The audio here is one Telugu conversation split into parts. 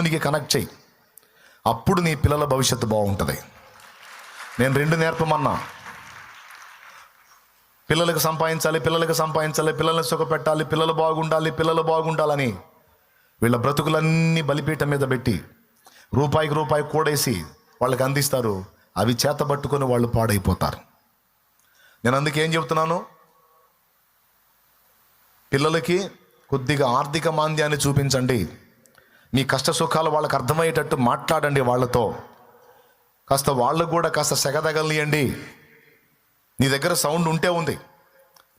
దేవునికి కనెక్ట్ చేయి. అప్పుడు నీ పిల్లల భవిష్యత్తు బాగుంటుంది. నేను రెండు నేర్పమన్నా. పిల్లలకు సంపాదించాలి పిల్లలకు సంపాదించాలి పిల్లల్ని సుఖపెట్టాలి పిల్లలు బాగుండాలి పిల్లలు బాగుండాలని వీళ్ళ బ్రతుకులన్నీ బలిపీఠం మీద పెట్టి రూపాయికి రూపాయి కూడేసి వాళ్ళకి అందిస్తారు. అవి చేతబట్టుకొని వాళ్ళు పాడైపోతారు. నేను అందుకే ఏం చెప్తున్నాను? పిల్లలకి కొద్దిగా ఆర్థిక మాంద్యాన్ని చూపించండి. మీ కష్ట సుఖాలు వాళ్ళకి అర్థమయ్యేటట్టు మాట్లాడండి వాళ్ళతో. కాస్త వాళ్ళకు కూడా కాస్త సెగదగలియండి. నీ దగ్గర సౌండ్ ఉంటే ఉంది.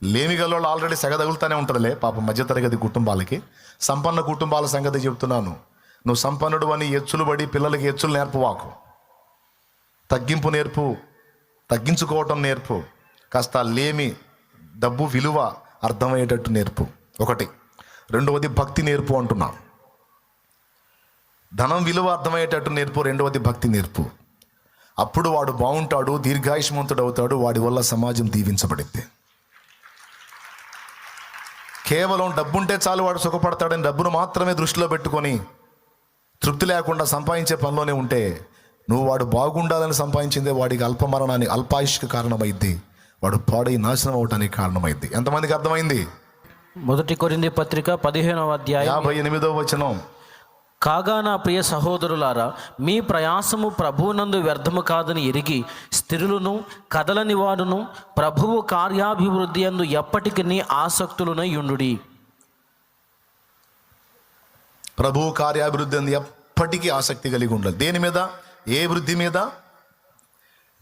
లేమి గల్లోళ్ళు ఆల్రెడీ సెగ తగులుతూనే ఉంటుందిలే పాప మధ్యతరగతి కుటుంబాలకి. సంపన్న కుటుంబాల సంగతి చెప్తున్నాను నువ్వు సంపన్నుడు అని ఎచ్చులు పడి పిల్లలకి ఎచ్చులు నేర్పువాకు. తగ్గింపు నేర్పు తగ్గించుకోవటం నేర్పు. కాస్త లేమి డబ్బు విలువ అర్థమయ్యేటట్టు నేర్పు. ఒకటి. రెండవది భక్తి నేర్పు అంటున్నాను ధనం విలువ అర్థమయ్యేటట్టు నేర్పు రెండవది భక్తి నేర్పు. అప్పుడు వాడు బాగుంటాడు దీర్ఘాయుష్మంతుడు అవుతాడు వాడి వల్ల సమాజం దీవించబడింది కేవలం డబ్బుంటే చాలు వాడు సుఖపడతాడని డబ్బును మాత్రమే దృష్టిలో పెట్టుకొని తృప్తి లేకుండా సంపాదించే పనిలోనే ఉంటే నువ్వు వాడు బాగుండాలని సంపాదించిందే వాడికి అల్పమరణాన్ని అల్పాయుష్కి కారణమైద్ది. వాడు పాడై నాశనం అవటానికి కారణమైద్ది. ఎంతమందికి అర్థమైంది? మొదటి కొరింది పత్రిక పదిహేనవ అధ్యాయం. యాభై ఎనిమిదో వచనం. కాగా నా ప్రియ సహోదరులారా మీ ప్రయాసము ప్రభువునందు వ్యర్థము కాదని ఎరిగి స్థిరులను కదలని వారును ప్రభువు కార్యాభివృద్ధి అందు ఎప్పటికీ ఆసక్తులునై యుండుడి ప్రభు కార్యాభివృద్ధి అందు ఎప్పటికీ ఆసక్తి కలిగి ఉండాలి దేని మీద? ఏ వృద్ధి మీద?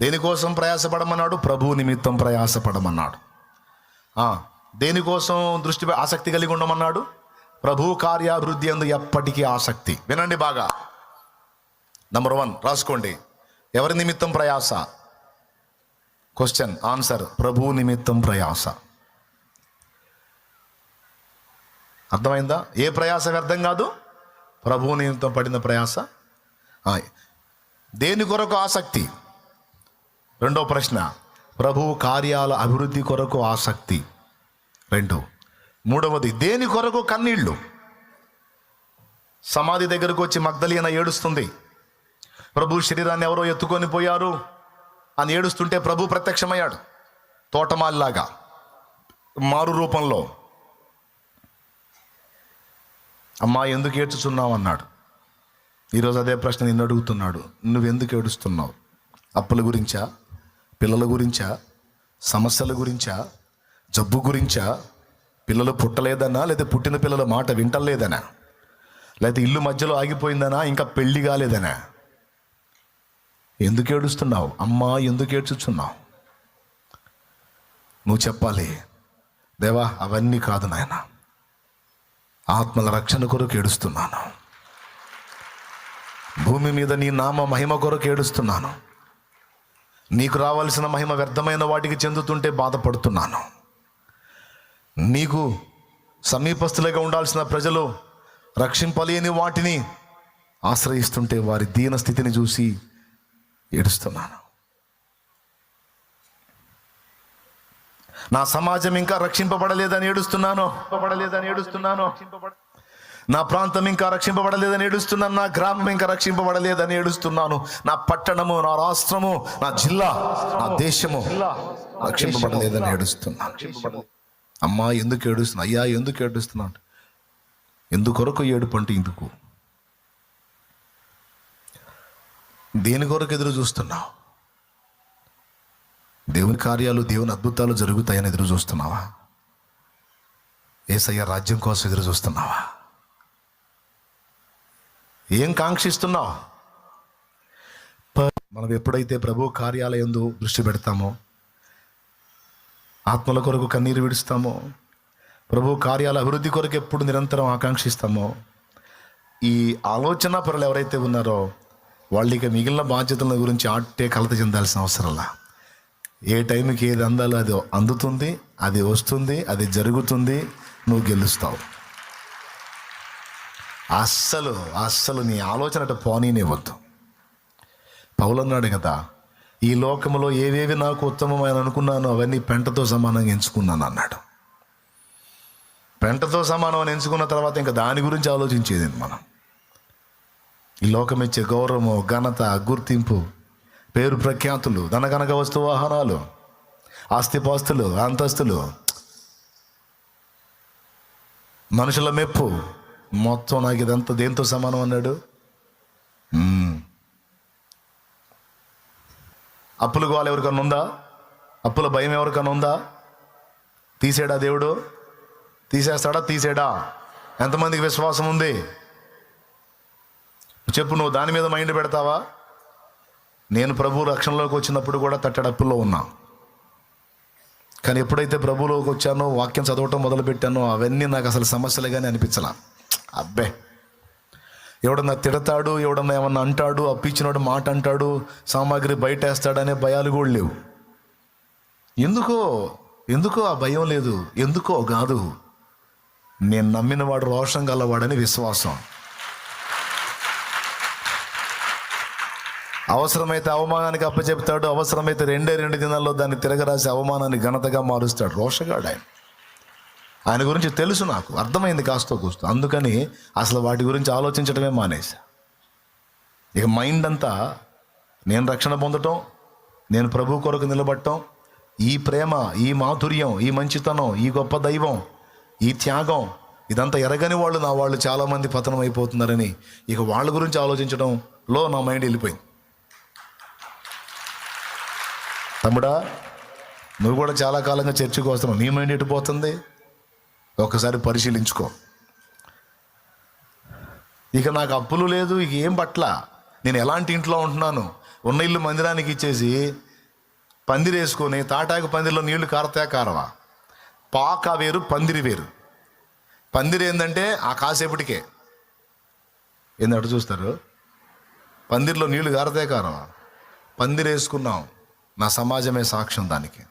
దేనికోసం ప్రయాసపడమన్నాడు? ప్రభు నిమిత్తం ప్రయాసపడమన్నాడు. దేనికోసం దృష్టి ఆసక్తి కలిగి ఉండమన్నాడు? ప్రభు కార్యాభివృద్ధి అందు ఎప్పటికీ ఆసక్తి. వినండి బాగా. నంబర్ వన్ రాసుకోండి. ఎవరి నిమిత్తం ప్రయాస? క్వశ్చన్ ఆన్సర్ ప్రభు నిమిత్తం ప్రయాస. అర్థమైందా? ఏ ప్రయాస వ్యర్థం కాదు? ప్రభు నిమిత్తం పడిన ప్రయాస? దేని కొరకు ఆసక్తి? రెండో ప్రశ్న ప్రభు కార్యాల అభివృద్ధి కొరకు ఆసక్తి. రెండు మూడవది దేని కొరకు కన్నీళ్ళు? సమాధి దగ్గరకు వచ్చి మగ్ధలీన ఏడుస్తుంది. ప్రభు శరీరాన్ని ఎవరో ఎత్తుకొని పోయారు అని ఏడుస్తుంటే ప్రభు ప్రత్యక్షమయ్యాడు. తోటమాలిలాగా మారు రూపంలో. అమ్మా ఎందుకు ఏడ్చుచున్నావు? అన్నాడు. ఈరోజు అదే ప్రశ్న నిన్ను అడుగుతున్నాడు. నువ్వెందుకు ఏడుస్తున్నావు? అప్పుల గురించా? పిల్లల గురించా? సమస్యల గురించా? జబ్బు గురించా? పిల్లలు పుట్టలేదనా లేదా పుట్టిన పిల్లల మాట వింటలేదనా లేకపోతే ఇల్లు మధ్యలో ఆగిపోయిందనా ఇంకా పెళ్ళి కాలేదనా ఎందుకు ఏడుస్తున్నావు? అమ్మా ఎందుకు ఏడ్చుచున్నావు? నువ్వు చెప్పాలి దేవా అవన్నీ కాదు నాయనా. ఆత్మల రక్షణ కొరకు ఏడుస్తున్నాను. భూమి మీద నీ నామ మహిమ కొరకు ఏడుస్తున్నాను. నీకు రావాల్సిన మహిమ వ్యర్థమైన వాటికి చెందుతుంటే బాధపడుతున్నాను. నీకు సమీపస్తులుగా ఉండాల్సిన ప్రజలు రక్షింపలేని వాటిని ఆశ్రయిస్తుంటే వారి దీన స్థితిని చూసి ఏడుస్తున్నాను. నా సమాజం ఇంకా రక్షింపబడలేదని ఏడుస్తున్నాను. పడలేదని ఏడుస్తున్నాను. నా ప్రాంతం ఇంకా రక్షింపబడలేదని ఏడుస్తున్నాను. నా గ్రామం ఇంకా రక్షింపబడలేదని ఏడుస్తున్నాను. నా పట్టణము నా రాష్ట్రము నా జిల్లా నా దేశము రక్షింపబడలేదని ఏడుస్తున్నాను. అమ్మా ఎందుకు ఏడుస్తున్నా? అయ్యా ఎందుకు ఏడుస్తున్నా ఎందుకొరకు ఏడుపు అంటే ఎందుకు దేని కొరకు ఎదురు చూస్తున్నావు? దేవుని కార్యాలు దేవుని అద్భుతాలు జరుగుతాయని ఎదురు చూస్తున్నావా? ఏసయ్య రాజ్యం కోసం ఎదురు చూస్తున్నావా? ఏం కాంక్షిస్తున్నావు? ప- మనం ఎప్పుడైతే ప్రభు కార్యాలయందు దృష్టి పెడతామో ఆత్మల కొరకు కన్నీరు విడుస్తామో? ప్రభు కార్యాల అభివృద్ధి కొరకు ఎప్పుడు నిరంతరం ఆకాంక్షిస్తామో? ఈ ఆలోచన పరులు ఎవరైతే ఉన్నారో వాళ్ళకి మిగిలిన బాధ్యతల గురించి ఆటే కలత చెందాల్సిన అవసరంలా ఏ టైంకి ఏది అందాలో అది అందుతుంది అది వస్తుంది అది జరుగుతుంది నువ్వు గెలుస్తావు. అస్సలు అస్సలు నీ ఆలోచన అటు పోనీనివ్వద్దు. పౌలన్నాడు కదా ఈ లోకంలో ఏవేవి నాకు ఉత్తమమైన అనుకున్నానో అవన్నీ పెంటతో సమానంగా ఎంచుకున్నాను అన్నాడు. పెంటతో సమానం అని ఎంచుకున్న తర్వాత ఇంకా దాని గురించి ఆలోచించేది మనం? ఈ లోకం ఇచ్చే గౌరవము ఘనత గుర్తింపు పేరు ప్రఖ్యాతులు ధనగనక వస్తు వాహనాలు ఆస్తిపాస్తులు అంతస్తులు మనుషుల మెప్పు మొత్తం నాకు ఇదంతా దేంతో సమానం అన్నాడు? అప్పుల గోవాలి ఎవరికన్నా ఉందా? అప్పుల భయం ఎవరికన్నా ఉందా? తీసేడా దేవుడు? తీసేస్తాడా? తీసేడా? ఎంతమందికి విశ్వాసం ఉంది? చెప్పు నువ్వు దాని మీద మైండ్ పెడతావా? నేను ప్రభు రక్షణలోకి వచ్చినప్పుడు కూడా తట్టడప్పుల్లో ఉన్నా. కానీ ఎప్పుడైతే ప్రభువులోకి వచ్చానో వాక్యం చదవటం మొదలుపెట్టానో అవన్నీ నాకు అసలు సమస్యలుగానే అనిపించలా. అబ్బే! ఎవడన్నా తిడతాడు ఎవడన్నా ఏమన్నా అంటాడు అప్పించినోడు మాట అంటాడు సామాగ్రి బయటేస్తాడనే భయాలు కూడా లేవు. ఎందుకో ఎందుకో ఆ భయం లేదు ఎందుకో కాదు. నేను నమ్మిన వాడు రోషం గలవాడని విశ్వాసం. అవసరమైతే అవమానానికి అప్పచెప్తాడు అవసరమైతే రెండే రెండు దినాల్లో దాన్ని తిరగరాసి అవమానాన్ని ఘనతగా మారుస్తాడు రోషగాడు ఆయన. ఆయన గురించి తెలుసు నాకు. అర్థమైంది కాస్త కూస్తూ. అందుకని అసలు వాటి గురించి ఆలోచించడమే మానేశా. ఇక మైండ్ అంతా నేను రక్షణ పొందటం నేను ప్రభు కొరకు నిలబడటం ఈ ప్రేమ ఈ మాధుర్యం ఈ మంచితనం ఈ గొప్ప దైవం ఈ త్యాగం ఇదంతా ఎరగని వాళ్ళు నా వాళ్ళు చాలామంది పతనం అయిపోతున్నారని ఇక వాళ్ళ గురించి ఆలోచించడంలో నా మైండ్ వెళ్ళిపోయింది. తమ్ముడా నువ్వు కూడా చాలా కాలంగా చర్చకు వస్తున్నావు. నీ మైండ్ ఎటు పోతుంది? ఒకసారి పరిశీలించుకో. ఇక నాకు అప్పులు లేదు ఇక ఏం పట్ల? నేను ఎలాంటి ఇంట్లో ఉంటున్నాను? ఉన్న ఇల్లు మందిరానికి ఇచ్చేసి పందిరి వేసుకొని తాటాకు పందిరిలో నీళ్ళు కారతా కారవా పాక వేరు పందిరి వేరు. పందిరి ఏంటంటే ఆ కాసేపటికే. ఏంది చూస్తారు? పందిరిలో నీళ్ళు కారతే కారవా పందిరేసుకున్నాం నా సమాజమే సాక్ష్యం దానికి.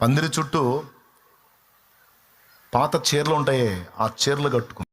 పందిరి చుట్టూ పాత చీరలు ఉంటాయే ఆ చీరలు కట్టుకుని